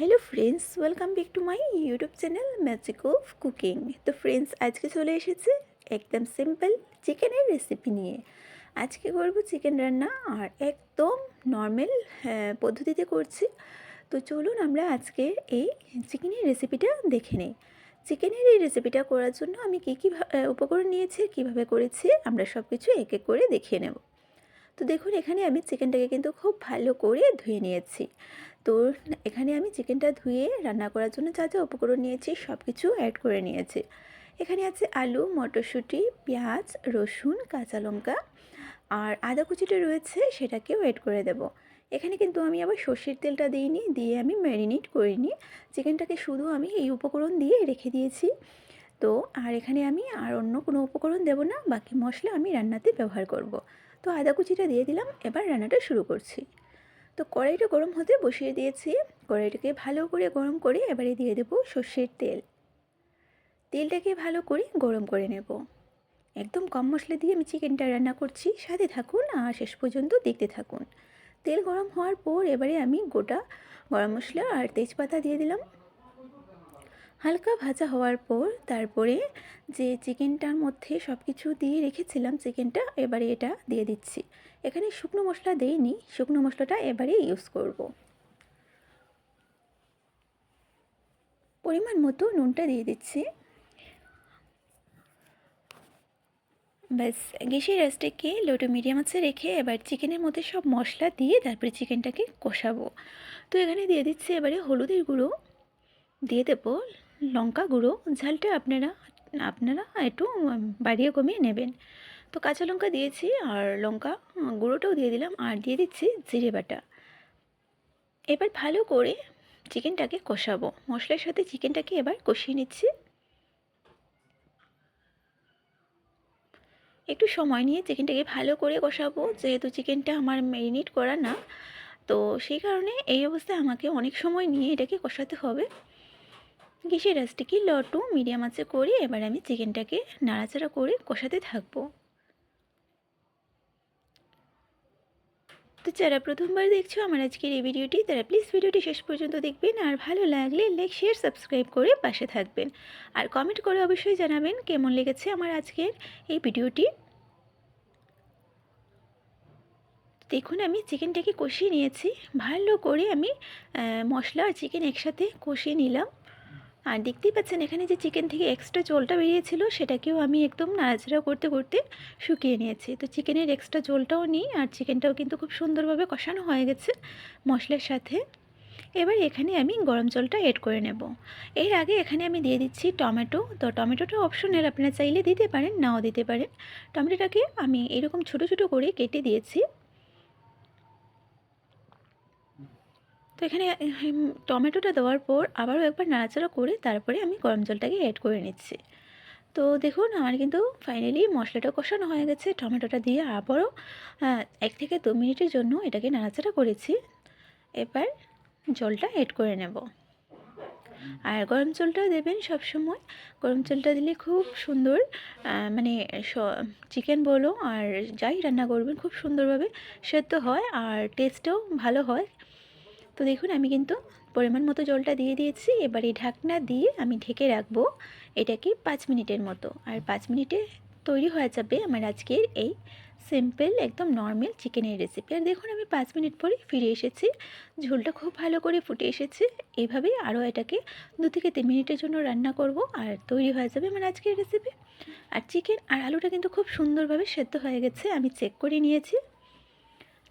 Hello friends welcome back to my YouTube channel Magic of Cooking তো friends আজকে চলে এসেছে একদম সিম্পল চিকেনের রেসিপি নিয়ে। আজকে করব চিকেন রান্না আর একদম নর্মাল পদ্ধতিতে করছি। তো চলুন আমরা আজকে এই চিকেনের রেসিপিটা দেখে নিই। চিকেনের এই রেসিপিটা করার জন্য আমি কী কী উপকরণ নিয়েছি, কীভাবে করেছি, আমরা সব কিছু এক এক করে দেখিয়ে নেব। তো দেখুন, এখানে আমি চিকেনটাকে কিন্তু খুব ভালো করে ধুয়ে নিয়েছি। তো এখানে আমি চিকেনটা ধুয়ে রান্না করার জন্য যা যা উপকরণ নিয়েছি সব কিছু অ্যাড করে নিয়েছি। এখানে আছে আলু, মটরশুঁটি, পেঁয়াজ, রসুন, কাঁচা লঙ্কা, আর আদা কুচিটা রয়েছে সেটাকেও অ্যাড করে দেব। এখানে কিন্তু আমি আবার সর্ষের তেলটা দিইনি, দিয়ে আমি ম্যারিনেট করিনি। চিকেনটাকে শুধু আমি এই উপকরণ দিয়ে রেখে দিয়েছি। তো আর এখানে আমি আর অন্য কোনো উপকরণ দেব না, বাকি মশলা আমি রান্নাতে ব্যবহার করব। তো আদা কুচিটা দিয়ে দিলাম, এবার রান্নাটা শুরু করছি। তো কড়াইটা গরম হতে বসিয়ে দিয়েছি। কড়াইটাকে ভালো করে গরম করে এবারে দিয়ে দেবো সর্ষের তেল। তেলটাকে ভালো করে গরম করে নেব। একদম কম মশলা দিয়ে আমি চিকেনটা রান্না করছি। সাথে থাকুন আর শেষ পর্যন্ত দেখতে থাকুন। তেল গরম হওয়ার পর এবারে আমি গোটা গরম মশলা আর তেজপাতা দিয়ে দিলাম। হালকা ভাজা হওয়ার পর তারপরে যে চিকেনটার মধ্যে সব কিছু দিয়ে রেখেছিলাম চিকেনটা, এবারে এটা দিয়ে দিচ্ছি। এখানে শুকনো মশলা দেইনি, শুকনো মশলাটা এবারে ইউজ করব। পরিমাণ মতো নুনটা দিয়ে দিচ্ছি। ব্যাস, গ্যাসের রাস্তাকে লো টু মিডিয়াম আছে রেখে এবার চিকেনের মধ্যে সব মশলা দিয়ে তারপরে চিকেনটাকে কষাবো। তো এখানে দিয়ে দিচ্ছি এবারে হলুদের গুঁড়ো। দিয়ে দেবো লঙ্কা গুঁড়ো, ঝালটা আপনারা আপনারা একটু বাড়িয়ে কমিয়ে নেবেন। তো কাঁচা লঙ্কা দিয়েছি আর লঙ্কা গুঁড়োটাও দিয়ে দিলাম আর দিয়ে দিচ্ছি জিরে বাটা। এবার ভালো করে চিকেনটাকে কষাবো। মশলার সাথে চিকেনটাকে এবার কষিয়ে নিচ্ছি। একটু সময় নিয়ে চিকেনটাকে ভালো করে কষাবো, যেহেতু চিকেনটা আমার ম্যারিনেট করা না। তো সেই কারণে এই অবস্থায় আমাকে অনেক সময় নিয়ে এটাকে কষাতে হবে। গ্যাসের রাসটিকে লো টু মিডিয়াম আছে করে এবার আমি চিকেনটাকে নাড়াচাড়া করে কষাতে থাকব। তো যারা প্রথমবার দেখছ আমার আজকের এই ভিডিওটি, তারা প্লিজ ভিডিওটি শেষ পর্যন্ত দেখবেন আর ভালো লাগলে লাইক শেয়ার সাবস্ক্রাইব করে পাশে থাকবেন। আর কমেন্ট করে অবশ্যই জানাবেন কেমন লেগেছে আমার আজকের এই ভিডিওটি। দেখুন আমি চিকেনটাকে কষিয়ে নিয়েছি। ভালো করে আমি মশলা আর চিকেন একসাথে কষিয়ে নিলাম। আর দেখতেই পাচ্ছেন, এখানে যে চিকেন থেকে এক্সট্রা জলটা বেরিয়েছিল, সেটাকেও আমি একদম নাড়াচাড়া করতে করতে শুকিয়ে নিয়েছি। তো চিকেনের এক্সট্রা জলটাও নিই, আর চিকেনটাও কিন্তু খুব সুন্দরভাবে কষানো হয়ে গেছে মশলার সাথে। এবার এখানে আমি গরম জলটা এড করে নেব। এর আগে এখানে আমি দিয়ে দিচ্ছি টমেটো। তো টমেটোটা অপশনাল আপনারা চাইলে দিতে পারেন, নাও দিতে পারেন। টমেটোটাকে আমি এরকম ছোট ছোট করে কেটে দিয়েছি। তো এখানে টমেটোটা দেওয়ার পর আবারও একবার নাড়াচাড়া করে তারপরে আমি গরম জলটাকে অ্যাড করে নিচ্ছি। তো দেখুন, আমার কিন্তু ফাইনালি মশলাটা কষানো হয়ে গেছে। টমেটোটা দিয়ে আবারও এক থেকে দু মিনিটের জন্য এটাকে নাড়াচাড়া করেছি। এবার জলটা অ্যাড করে নেব। আর গরম জলটা দেবেন সব সময় গরম জলটা দিলে খুব সুন্দর মানে চিকেন বলো আর যাই রান্না করবেন, খুব সুন্দরভাবে সেদ্ধ হয় আর টেস্টও ভালো হয়। তো দেখুন, আমি কিন্তু পরিমাণ মতো জলটা দিয়ে দিয়েছি। এবার এই ঢাকনা দিয়ে আমি ঢেকে রাখব এটাকে পাঁচ মিনিটের মতো। আর পাঁচ মিনিটে তৈরি হয়ে যাবে আমার আজকের এই সিম্পল একদম নর্মাল চিকেনের রেসিপি আর দেখুন, আমি পাঁচ মিনিট পরে ফিরে এসেছি। ঝোলটা খুব ভালো করে ফুটে এসেছে। এইভাবেই আরও এটাকে দু থেকে তিন মিনিটের জন্য রান্না করব আর তৈরি হয়ে যাবে আমার আজকের রেসিপি আর চিকেন আর আলুটা কিন্তু খুব সুন্দরভাবে সেদ্ধ হয়ে গেছে, আমি চেক করে নিয়েছি।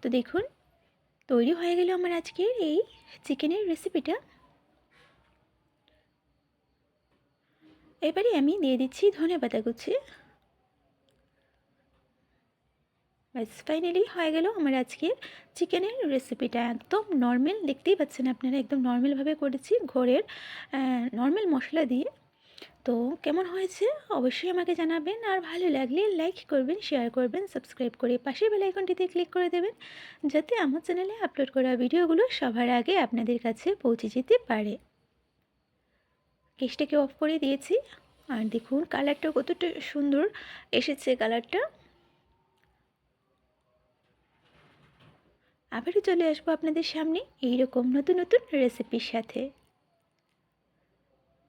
তো দেখুন তৈরি হয়ে গেল আমার আজকের এই চিকেনের রেসিপিটা। এবারে আমি দিয়ে দিচ্ছি ধনে পাতা কুচি। ব্যাস ফাইনালি হয়ে গেল আমার আজকের চিকেনের রেসিপিটা। একদম নর্মাল দেখতেই পাচ্ছেন আপনারা, একদম নর্মালভাবে করেছি ঘরের নর্মাল মশলা দিয়ে। তো কেমন হয়েছে? অবশ্যই আমাকে জানাবেন। আর ভালো লাগলে লাইক করবেন শেয়ার করবেন সাবস্ক্রাইব করে পাশের বেল আইকনটিতে ক্লিক করে দেবেন, যাতে আমার চ্যানেলে আপলোড করা ভিডিওগুলো সবার আগে আপনাদের কাছে পৌঁছে যেতে পারে। কেসটাকে অফ করে দিয়েছি। আর দেখুন কালারটা কতটা সুন্দর এসেছে কালারটা আবারও চলে আসব আপনাদের সামনে এইরকম নতুন নতুন রেসিপির সাথে।